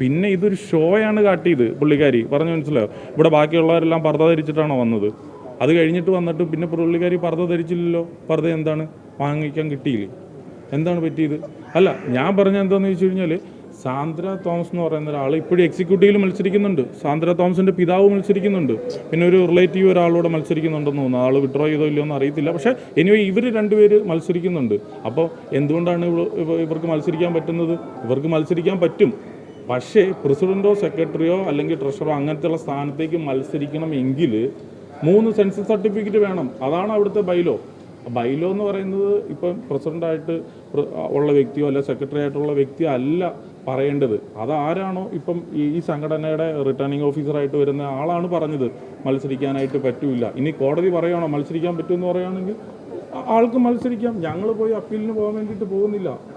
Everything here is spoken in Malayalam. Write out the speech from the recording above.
പിന്നെ ഇതൊരു ഷോയാണ് കാട്ടിയത് പുള്ളിക്കാരി. പറഞ്ഞു മനസ്സിലായോ? ഇവിടെ ബാക്കിയുള്ളവരെല്ലാം പർദ്ദ ധരിച്ചിട്ടാണോ വന്നത്? അത് കഴിഞ്ഞിട്ട് വന്നിട്ട് പിന്നെ പുള്ളിക്കാരി പർദ്ദ ധരിച്ചില്ലല്ലോ? പർദ്ദ എന്താണ്? വാങ്ങിക്കാൻ കിട്ടിയില്ലേ? എന്താണ് പറ്റിയത്? അല്ല ഞാൻ പറഞ്ഞ എന്താണെന്ന് ചോദിച്ചു കഴിഞ്ഞാൽ സാന്ദ്ര തോമസ് എന്ന് പറയുന്ന ഒരാൾ ഇപ്പോഴും എക്സിക്യൂട്ടീവിൽ മത്സരിക്കുന്നുണ്ട്. സാന്ദ്ര തോമസിന്റെ പിതാവ് മത്സരിക്കുന്നുണ്ട്. പിന്നെ ഒരു റിലേറ്റീവ് ഒരാളോട് മത്സരിക്കുന്നുണ്ടെന്ന് തോന്നുന്നു. ആൾ വിഡ്രോ ചെയ്തോ ഇല്ലയോ എന്ന് അറിയത്തില്ല. പക്ഷേ എനിവേ ഇവർ രണ്ടുപേര് മത്സരിക്കുന്നുണ്ട്. അപ്പോൾ എന്തുകൊണ്ടാണ് ഇവ- ഇവ- ഇവർക്ക് മത്സരിക്കാൻ പറ്റുന്നത്? ഇവർക്ക് മത്സരിക്കാൻ പറ്റും. പക്ഷേ പ്രസിഡന്റോ സെക്രട്ടറിയോ അല്ലെങ്കിൽ ട്രഷറോ അങ്ങനത്തെയുള്ള സ്ഥാനത്തേക്ക് മത്സരിക്കണമെങ്കിൽ മൂന്ന് സെൻസസ് സർട്ടിഫിക്കറ്റ് വേണം. അതാണ് അവിടുത്തെ ബൈലോ. ബൈലോ എന്ന് പറയുന്നത് ഇപ്പം പ്രസിഡന്റായിട്ട് പ്ര- ഉള്ള വ്യക്തിയോ അല്ല സെക്രട്ടറി ആയിട്ടുള്ള വ്യക്തിയോ അല്ല പറയേണ്ടത്. അതാരാണോ ഇപ്പം ഈ സംഘടനയുടെ റിട്ടേണിംഗ് ഓഫീസറായിട്ട് വരുന്ന ആളാണ് പറഞ്ഞത്. മത്സരിക്കാനായിട്ട് പറ്റൂല. ഇനി കോടതി പറയുകയാണോ മത്സരിക്കാൻ പറ്റുമെന്ന് പറയുകയാണെങ്കിൽ ആൾക്ക് മത്സരിക്കാം. ഞങ്ങൾ പോയി അപ്പീലിന് പോകാൻ വേണ്ടിയിട്ട് പോകുന്നില്ല.